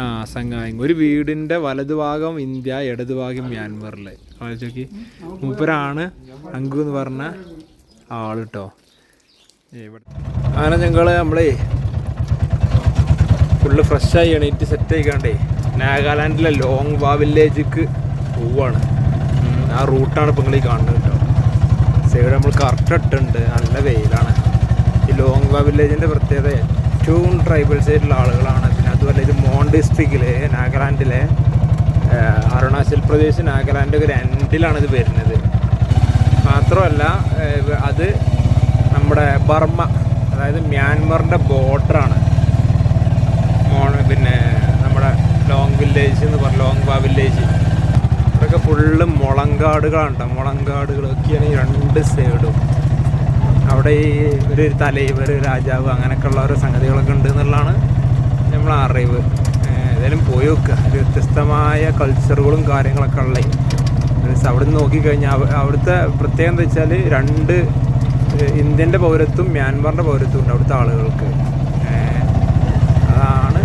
ആ സംഘായം ഒരു വീടിന്റെ വലതുഭാഗം ഇന്ത്യ ഇടതുഭാഗം മ്യാൻമറിൽ. ആലോചിക്കി മൂപ്പരാണ് അങ്കു എന്ന് പറഞ്ഞ ആൾ കേട്ടോ അങ്ങനെ ഞങ്ങൾ നമ്മളേ ഫുള്ള് ഫ്രഷായി എണീറ്റ് സെറ്റ് ആയിക്കാണ്ടേ നാഗാലാൻഡിലെ ലോങ് വാ വില്ലേജിക്ക് പോവാണ്. ആ റൂട്ടാണ് ഇപ്പം നിങ്ങൾ ഈ കാണുന്നത് കേട്ടോ. സൈഡ് നമ്മൾ കറക്റ്റ് ഇട്ടുണ്ട് നല്ല വെയിലാണ്. ഈ ലോങ് വാ വില്ലേജിന്റെ പ്രത്യേകത ഏറ്റവും ട്രൈബൽസ് സൈഡിലുള്ള ആളുകളാണ് ഇത് മോൺ ഡിസ്ട്രിക്റ്റിലെ നാഗാലാൻഡിലെ അരുണാചൽ പ്രദേശ് നാഗാലാൻഡ് ഒരു എൻഡിലാണ് ഇത് വരുന്നത്. മാത്രമല്ല അത് നമ്മുടെ ബർമ്മ അതായത് മ്യാൻമറിന്റെ ബോർഡറാണ് മോൺ പിന്നെ നമ്മുടെ ലോങ് വില്ലേജ് എന്ന് പറഞ്ഞ ലോങ് വാ വില്ലേജ്. ഇവിടെയൊക്കെ ഫുള്ള് മുളങ്കാടുകളാണ് കേട്ടോ മുളങ്കാടുകളൊക്കെയാണ് ഈ രണ്ട് സൈഡും അവിടെ ഈ ഒരു തലൈവർ രാജാവ് അങ്ങനെയൊക്കെ ഉള്ള ഓരോ സംഗതികളൊക്കെ ഉണ്ട് എന്നുള്ളതാണ് നമ്മളെ അറിവ്. ഏതായാലും പോയി നോക്കുക ഒരു വ്യത്യസ്തമായ കൾച്ചറുകളും കാര്യങ്ങളൊക്കെ ഉള്ളേ. അവിടെ നിന്ന് നോക്കിക്കഴിഞ്ഞാൽ അവ- അവിടുത്തെ പ്രത്യേകത എന്താ വെച്ചാൽ രണ്ട് ഇന്ത്യന്റെ പൗരത്വം മ്യാൻമാറിന്റെ പൗരത്വം ഉണ്ട് അവിടുത്തെ ആളുകൾക്ക്. അതാണ്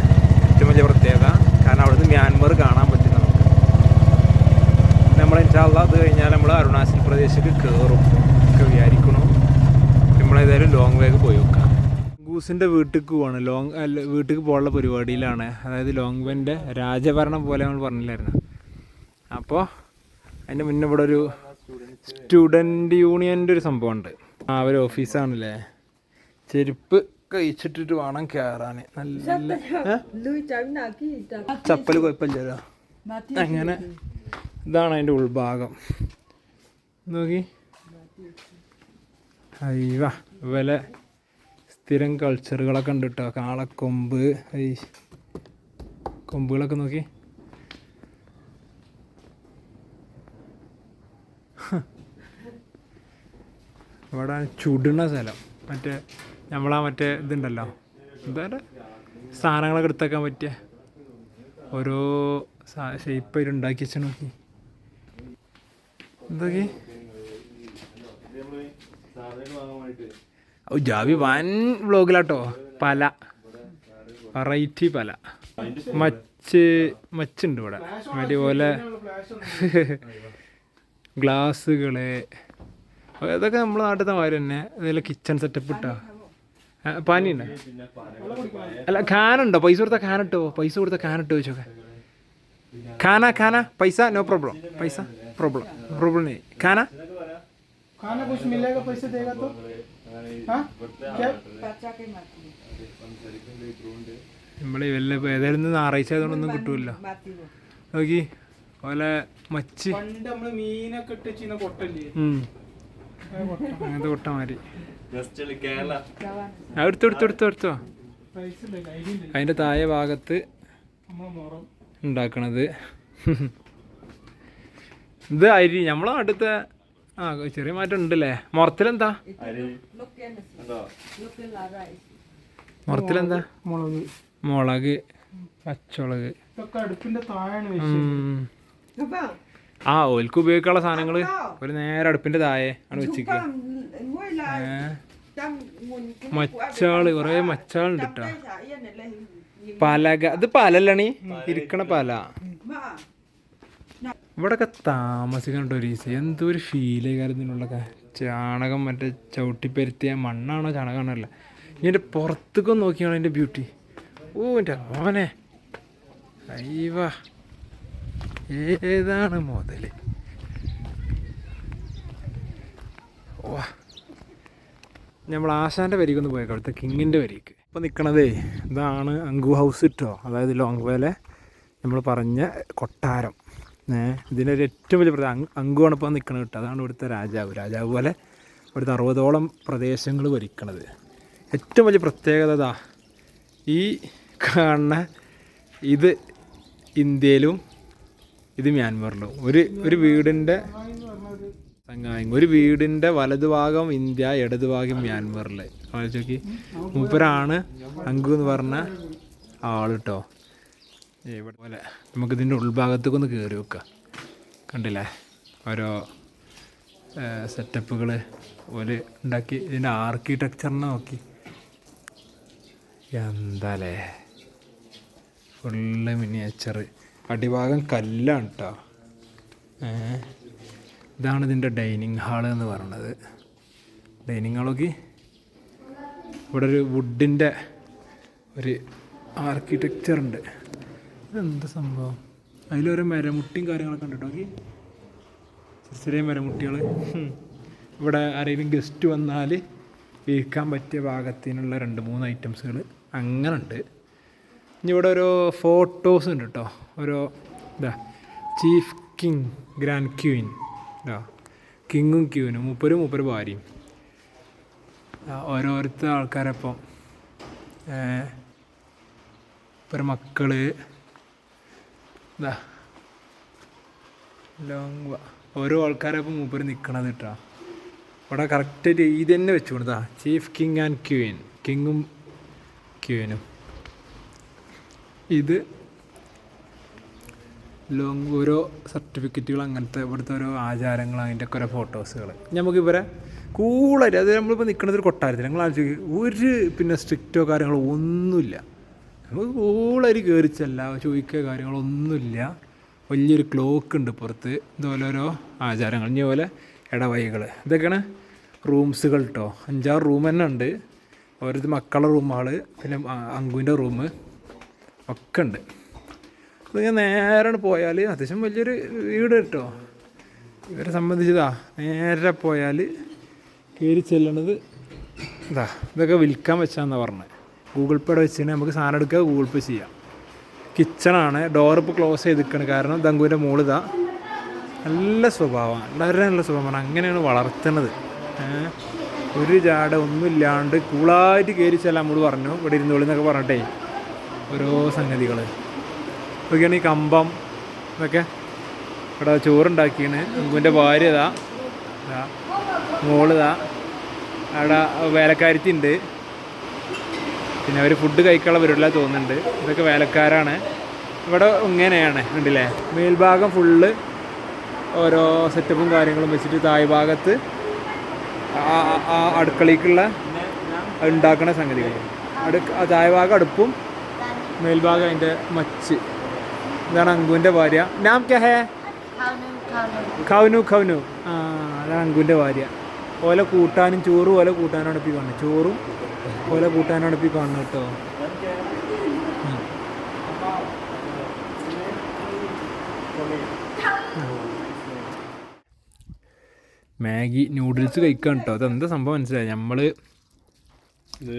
ഏറ്റവും വലിയ പ്രത്യേകത. കാരണം അവിടുന്ന് മ്യാൻമർ കാണാൻ പറ്റും നമുക്ക്. നമ്മൾ ഇൻഷാല്ല അത് കഴിഞ്ഞാൽ നമ്മൾ അരുണാചൽ പ്രദേശിലേക്ക് കയറും ഒക്കെ വിചാരിക്കണം. നമ്മളേതായാലും ലോങ് വേക്ക് പോയി ഗൂസിന്റെ വീട്ടിലേക്ക് പോവാണ്. ലോങ് അല്ല വീട്ടിലേക്ക് പോകാനുള്ള പരിപാടിയിലാണ്. അതായത് ലോങ് വേന്റെ രാജഭരണം പോലെ നമ്മൾ പറഞ്ഞില്ലായിരുന്നു? അപ്പോൾ അതിന്റെ മുന്നേ ഇവിടെ ഒരു സ്റ്റുഡന്റ് യൂണിയന്റെ ഒരു സംഭവമുണ്ട്. ആ ഒരു ഓഫീസാണല്ലേ? ചെരുപ്പ് കഴിച്ചിട്ടിട്ട് വേണം കയറാൻ നല്ല? ചപ്പൽ കുഴപ്പമില്ലല്ലോ അങ്ങനെ ഇതാണ് അതിന്റെ ഉൾഭാഗം. നോക്കി. അയ്യോ വില സ്ഥിരം കൾച്ചറുകളൊക്കെ ഉണ്ട് കേട്ടോ കാളക്കൊമ്പ് ഐ കൊമ്പുകളൊക്കെ നോക്കി. ഇവിടെ ചുടുന്ന സ്ഥലം. മറ്റേ നമ്മളാ മറ്റേ ഇതുണ്ടല്ലോ. എന്താ സാധനങ്ങളൊക്കെ എടുത്തേക്കാൻ പറ്റിയ ഓരോ ഷേപ്പ് അതിൽ ഉണ്ടാക്കി വെച്ചാൽ നോക്കി. എന്തൊക്കെ? ജാവി വൻ വ്ളോഗിലാട്ടോ പല വെറൈറ്റി പല മച്ച് മച്ചുണ്ട് ഇവിടെ അതേപോലെ ഗ്ലാസ്സുകള് ഇതൊക്കെ നമ്മളെ നാട്ടിലത്തെ മാതിരി തന്നെ ഇതെല്ലാം കിച്ചൺ സെറ്റപ്പ് ഇട്ടാ പാനിയുണ്ടോ അല്ല ഖാനുണ്ടോ പൈസ കൊടുത്ത ഖാൻ ഇട്ടോ പൈസ കൊടുത്ത ഖാൻ ഇട്ടോ ചോക്കെ ഖാന ഖാന പൈസ നോ പ്രോബ്ലം പൈസ പ്രോബ്ലം പ്രോബ്ലം नहीं ഖാന खाना कुछ मिलेगा पैसे देगा तो നമ്മളെ വല്ല ഏതായാലും ഞായറാഴ്ച ആയതുകൊണ്ടൊന്നും കിട്ടൂല നോക്കി. അതുപോലെ മച്ച്. അങ്ങനത്തെ കൊട്ടമാരി എടുത്തു എടുത്തു എടുത്തു എടുത്തോ. അതിന്റെ താഴെ ഭാഗത്ത് ഉണ്ടാക്കണത്. ഇത് അരി. നമ്മളെ അടുത്ത ആ ചെറിയ മാറ്റം ഉണ്ടല്ലേ? മുറത്തിലെന്താ? മുറത്തിലെന്താ? മുളക്. മുളക് പച്ചമുളക്. ആ ഓൽക്ക് ഉപയോഗിക്കാനുള്ള സാധനങ്ങൾ ഒരു നേരെ അടുപ്പിന്റെ താഴെ ആണ് വെച്ചിരിക്കുക മച്ചാൾ കൊറേ മച്ചാളുണ്ട് കേട്ടോ പലക. അത് പലല്ലണി ഇരിക്കണ പല. ഇവിടൊക്കെ താമസിക്കണ്ട ഒരു ഈസി എന്തോ ഒരു ഫീൽ കാര്യത്തിനുള്ളൊക്കെ ചാണകം മറ്റേ ചവിട്ടിപ്പരുത്തിയ മണ്ണാണോ ചാണകമാണോ അല്ല എന്റെ പുറത്തേക്ക് നോക്കിയാണോ എന്റെ ബ്യൂട്ടി ഓ എന്റെ അവനെ അയ്യവാ. ഏതാണ് മുതൽ? ഓ നമ്മൾ ആശാന്റെ വരിക്കൊന്ന് പോയേക്കാം അവിടുത്തെ കിങ്ങിന്റെ വരിക്ക്. ഇപ്പോൾ നിൽക്കണതേ ഇതാണ് അങ്കു ഹൗസ് ഇട്ടോ അതായത് ലോങ് വേലെ നമ്മൾ പറഞ്ഞ കൊട്ടാരം. ഇതിന്റെ ഒരു ഏറ്റവും വലിയ പ്രധാന അങ്കുവാണ് നിൽക്കണ കിട്ടുക അതാണ് ഇവിടുത്തെ രാജാവ്. രാജാവ് പോലെ ഇവിടുത്തെ അറുപതോളം പ്രദേശങ്ങൾ ഭരിക്കണത്. ഏറ്റവും വലിയ പ്രത്യേകത ഇതാ. ഈ കാണുന്ന ഇത് ഇന്ത്യയിലും ഇത് മ്യാൻമറിലും. ഒരു ഒരു വീടിന്റെ സംഘായം ഒരു വീടിന്റെ വലതുഭാഗം ഇന്ത്യ ഇടതുഭാഗം മ്യാൻമറിൽ ആലോചിക്ക് മൂപ്പരാണ് അങ്കു എന്ന് പറഞ്ഞ ആൾ കേട്ടോ ഇവിടെ പോലെ നമുക്കിതിന്റെ ഉൾഭാഗത്തേക്ക് ഒന്ന് കയറി വെക്കാം കണ്ടില്ലേ? ഓരോ സെറ്റപ്പുകൾ ഓൽ ഉണ്ടാക്കി ഇതിന്റെ ആർക്കിടെക്ചറിനെ നോക്കി. എന്താലേ? ഫുള്ള് മിനിയേച്ചർ അടിഭാഗം കല്ലാണ് കേട്ടോ ഇതാണ് ഇതിന്റെ ഡൈനിങ് ഹാൾ എന്ന് പറയുന്നത് ഡൈനിങ് ഹാളൊക്കെ ഇവിടെ ഒരു വുഡിന്റെ ഒരു ആർക്കിടെക്ചർ ഉണ്ട്. ഇതെന്താ സംഭവം? അതിലൊരു മരമുട്ടിയും കാര്യങ്ങളൊക്കെ ഉണ്ട് ചെറിയ ചെറിയ മരമുട്ടികൾ ഇവിടെ ആരെങ്കിലും ഗസ്റ്റ് വന്നാൽ ഇരിക്കാൻ പറ്റിയ പാകത്തിനുള്ള രണ്ട് മൂന്ന് ഐറ്റംസുകൾ അങ്ങനെ ഉണ്ട് ഇനി ഇവിടെ ഒരു ഫോട്ടോസ് ഉണ്ട് കേട്ടോ. ഓരോ ഇതാ ചീഫ് കിങ് ഗ്രാൻഡ് ക്യൂൻ ഇതാ കിങ്ങും ക്യൂനും മുപ്പരും മുപ്പര് ഭാര്യയും. ഓരോരുത്തർ ആൾക്കാരപ്പം ഇപ്പം മക്കൾ ഇതാ ലോങ് ഓരോ ആൾക്കാരപ്പം മൂപ്പര് നിൽക്കണത് കേട്ടോ ഇവിടെ കറക്റ്റായിട്ട് ഇത് തന്നെ വെച്ചു കൊടുത്താ ചീഫ് കിങ് ആൻഡ് ക്യൂൻ കിങ്ങും ക്യൂനും ഇത് ലോങ് ഓരോ സർട്ടിഫിക്കറ്റുകൾ അങ്ങനത്തെ ഇവിടുത്തെ ഓരോ ആചാരങ്ങൾ അതിന്റെ ഒക്കെ ഓരോ ഫോട്ടോസുകൾ നമുക്ക് ഇവരെ കൂളായിട്ട് അത് നമ്മളിപ്പോൾ നിൽക്കുന്നത് ഒരു കൊട്ടാരത്തിൽ ഞങ്ങൾ ആലോചിക്കും ഒരു പിന്നെ സ്ട്രിക്റ്റോ കാര്യങ്ങളോ ഒന്നുമില്ല. നമുക്ക് കൂളായിട്ട് കയറി ചെല്ല ചോദിക്കുക കാര്യങ്ങളൊന്നുമില്ല. വലിയൊരു ക്ലോക്ക് ഉണ്ട് പുറത്ത്. ഇതുപോലെ ഓരോ ആചാരങ്ങൾ. ഇനി പോലെ ഇടവഴികൾ ഇതൊക്കെയാണ് റൂംസുകൾ കേട്ടോ അഞ്ചാറ് റൂം തന്നെ ഉണ്ട്. ഓരോരുത്തർ മക്കളുടെ റൂമുകൾ പിന്നെ അങ്കുവിന്റെ റൂം ഒക്കെ ഉണ്ട്. ഇതിങ്ങനെ നേരെ പോയാൽ അത്യാവശ്യം വലിയൊരു വീട് കേട്ടോ ഇവരെ സംബന്ധിച്ചതാ നേരെ പോയാൽ കയറി ചെല്ലണത് ഇതാ ഇതൊക്കെ വിൽക്കാൻ വെച്ചാന്നാണ് പറഞ്ഞത് ഗൂഗിൾ പേയുടെ വെച്ച് നമുക്ക് സാധനം എടുക്കുക ഗൂഗിൾ പേ ചെയ്യാം. കിച്ചണാണ് ഡോർ ഇപ്പോൾ ക്ലോസ് ചെയ്തിരിക്കുകയാണ് കാരണം ദങ്കുവിന്റെ മുകളിതാ നല്ല സ്വഭാവമാണ്. വളരെ നല്ല സ്വഭാവമാണ്. അങ്ങനെയാണ് വളർത്തുന്നത്. ഒരു ജാട ഒന്നുമില്ലാണ്ട് കൂളായിട്ട് കയറി ചെല്ലാം നമ്മൾ പറഞ്ഞു. ഇവിടെ ഇരുന്നോളി എന്നൊക്കെ പറഞ്ഞിട്ടേ ഓരോ സംഗതികൾ ഇതൊക്കെയാണ് ഈ കമ്പം ഇതൊക്കെ. ഇവിടെ ചോറുണ്ടാക്കിയാണ്. അങ്കുവിന്റെ ഭാര്യ ഇതാ. ഇതാ. മോളിതാ അവിടെ വേലക്കാരത്തി ഉണ്ട് പിന്നെ അവർ ഫുഡ് കഴിക്കാനുള്ള വരില്ല തോന്നുന്നുണ്ട്. ഇതൊക്കെ വേലക്കാരാണ്. ഇവിടെ ഇങ്ങനെയാണ് ഉണ്ടല്ലേ മേൽഭാഗം ഫുള്ള് ഓരോ സെറ്റപ്പും കാര്യങ്ങളും വെച്ചിട്ട് തായ് ഭാഗത്ത് ആ- അടുക്കളയ്ക്കുള്ള ഉണ്ടാക്കുന്ന സംഗതികൾ. അടുക്ക ആ തായ് ഭാഗം അടുപ്പും മേൽഭാഗം അതിന്റെ മച്ച്. ഇതാണ് അങ്കുവിന്റെ ഭാര്യ. നാം ക്യാ ഹേ? ഖൗനു ഖൗനു. ആ അതാണ് അങ്കുവിന്റെ ഭാര്യ. ഓല കൂട്ടാനും ചോറും ഓല കൂട്ടാനാണ് അടുപ്പി കാണുന്നത് ചോറും ഓല കൂട്ടാനാണ് അടുപ്പി കാണുന്നത് കേട്ടോ. മാഗി നൂഡിൽസ് കഴിക്കാൻ കേട്ടോ. അതെന്താ സംഭവം മനസ്സിലായി? നമ്മൾ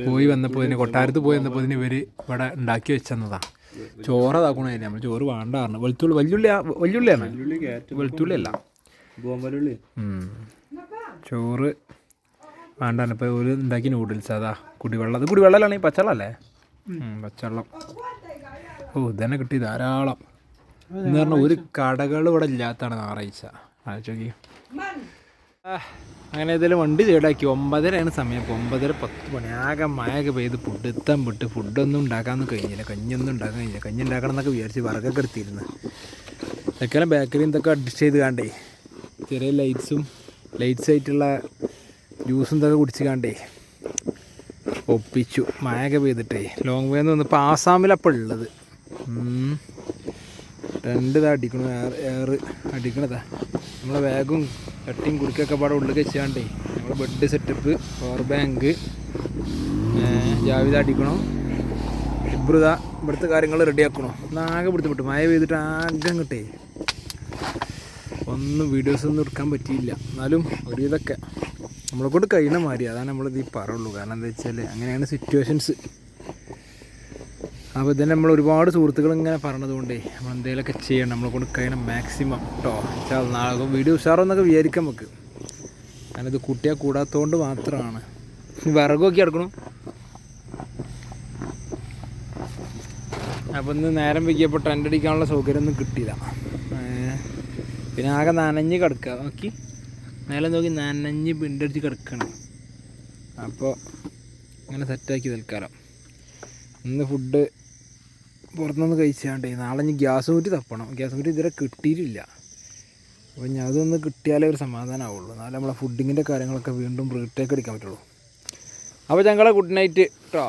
പോയി വന്നപ്പോൾ ഇതിന് കൊട്ടാരത്ത് പോയി വന്നപ്പോൾ ഇതിന് ഇവർ ഇവിടെ ഉണ്ടാക്കി വെച്ചെന്നതാ. ചോറ് അതാക്കണേ നമ്മൾ ചോറ് വേണ്ട പറഞ്ഞു. വെളുത്തുള്ളി വല്യുള്ളി വല്യുള്ളിയാണ്. വെളുത്തുള്ളി അല്ല. ചോറ്. വേണ്ടാണ്. ഇപ്പോൾ ഒരു ഉണ്ടാക്കി നൂഡിൽസ് അതാ കുടിവെള്ളം. അത് കുടിവെള്ളമല്ലാണ് ഈ പച്ചവെള്ളമല്ലേ? പച്ചവെള്ളം. ഓ ഇതന്നെ കിട്ടി. ധാരാളം. എന്ന് പറഞ്ഞാൽ ഒരു കടകൾ ഇവിടെ ഇല്ലാത്താണ് ഞായറാഴ്ച. ആലോചിക്കി അങ്ങനെ ഏതായാലും വണ്ടി ചേടാക്കി ഒമ്പതരയാണ് സമയം. ഇപ്പോൾ ഒമ്പതര പത്ത് മണി. ആകെ മഴയൊക്കെ പെയ്ത് ഫുഡ് എത്താൻ വിട്ട് ഫുഡൊന്നും ഉണ്ടാക്കാനൊന്നും കഴിഞ്ഞില്ല. കഞ്ഞൊന്നും ഉണ്ടാക്കാൻ കഴിഞ്ഞില്ല. കഞ്ഞി ഉണ്ടാക്കണം എന്നൊക്കെ വിചാരിച്ച് വിറകൊക്കെ എടുത്തിരുന്നു. ഇതൊക്കെ ബേക്കറി ഇതൊക്കെ അഡ്ജസ്റ്റ് ചെയ്ത് കാണ്ടേ. ചെറിയ ലൈറ്റ്സും ലൈറ്റ്സ് ആയിട്ടുള്ള ജ്യൂസും തന്നെ കുടിച്ച് കണ്ടേ ഒപ്പിച്ചു. മഴയൊക്കെ പെയ്തിട്ടേ. ലോങ് വേ എന്ന് വന്നപ്പോൾ ആസാമിലപ്പോൾ ഉള്ളത്. രണ്ട് ഇതാ അടിക്കണു. Air air അടിക്കണതാ. നമ്മളെ ബാഗും കട്ടിയും കുടുക്കൊക്കെ പാടെ ഉള്ളിൽ വെച്ചാണ്ടേ നമ്മളെ ബെഡ് സെറ്റപ്പ് പവർ ബാങ്ക് ജാവിത അടിക്കണോ. ഇബ്രുത ഇവിടുത്തെ കാര്യങ്ങൾ റെഡിയാക്കണോ ആക്കണോ. ആകെ പിടുത്തം വിട്ടു മഴ പെയ്തിട്ട് ആകെ കിട്ടേ ഒന്നും വീഡിയോസ് ഒന്നും എടുക്കാൻ പറ്റിയില്ല. എന്നാലും ഒരു ഇതൊക്കെ നമ്മളെ കൊണ്ട് കഴിയണ മാതിരി അതാണ് നമ്മളിത് ഈ പറയുള്ളൂ. കാരണം എന്താ വെച്ചാൽ അങ്ങനെയാണ് സിറ്റുവേഷൻസ് അപ്പോൾ ഇതന്നെ നമ്മൾ ഒരുപാട് സുഹൃത്തുക്കൾ ഇങ്ങനെ പറഞ്ഞത് കൊണ്ടേ നമ്മൾ എന്തെങ്കിലുമൊക്കെ ചെയ്യണം നമ്മളെ കൊണ്ട് കഴിയണം മാക്സിമം കേട്ടോ വെച്ചാൽ നാളെ വീഡിയോ ഉഷാറെന്നൊക്കെ വിചാരിക്കാം നമുക്ക്. കാരണം ഇത് കുട്ടിയെ കൂടാത്തതുകൊണ്ട് മാത്രമാണ് വിറകൊക്കെ എടുക്കണം. അപ്പം ഇന്ന് നേരം വൈകിയപ്പോൾ ടെന്റ് അടിക്കാനുള്ള സൗകര്യമൊന്നും കിട്ടിയില്ല. പിന്നെ ആകെ നനഞ്ഞ് കിടക്കുക നോക്കി. മേലെ നോക്കി നനഞ്ഞ് പിണ്ടടിച്ച് കിടക്കണം. അപ്പോൾ അങ്ങനെ സെറ്റാക്കി തൽക്കാലം ഇന്ന് ഫുഡ് പുറത്തുനിന്ന് കഴിച്ചാണ്ട് നാളെ ഇനി ഗ്യാസ് കുറ്റി തപ്പണം. ഗ്യാസ് കുറ്റി ഇതുവരെ കിട്ടിയിട്ടില്ല. അപ്പോൾ ഞാൻ അതൊന്ന് കിട്ടിയാലേ ഒരു സമാധാനമാവുള്ളൂ എന്നാലും നമ്മളെ ഫുഡിങ്ങിന്റെ കാര്യങ്ങളൊക്കെ വീണ്ടും റീടേക്ക് എടുക്കാൻ പറ്റുള്ളൂ. അപ്പോൾ ഞങ്ങളെ ഗുഡ് നൈറ്റ് കേട്ടോ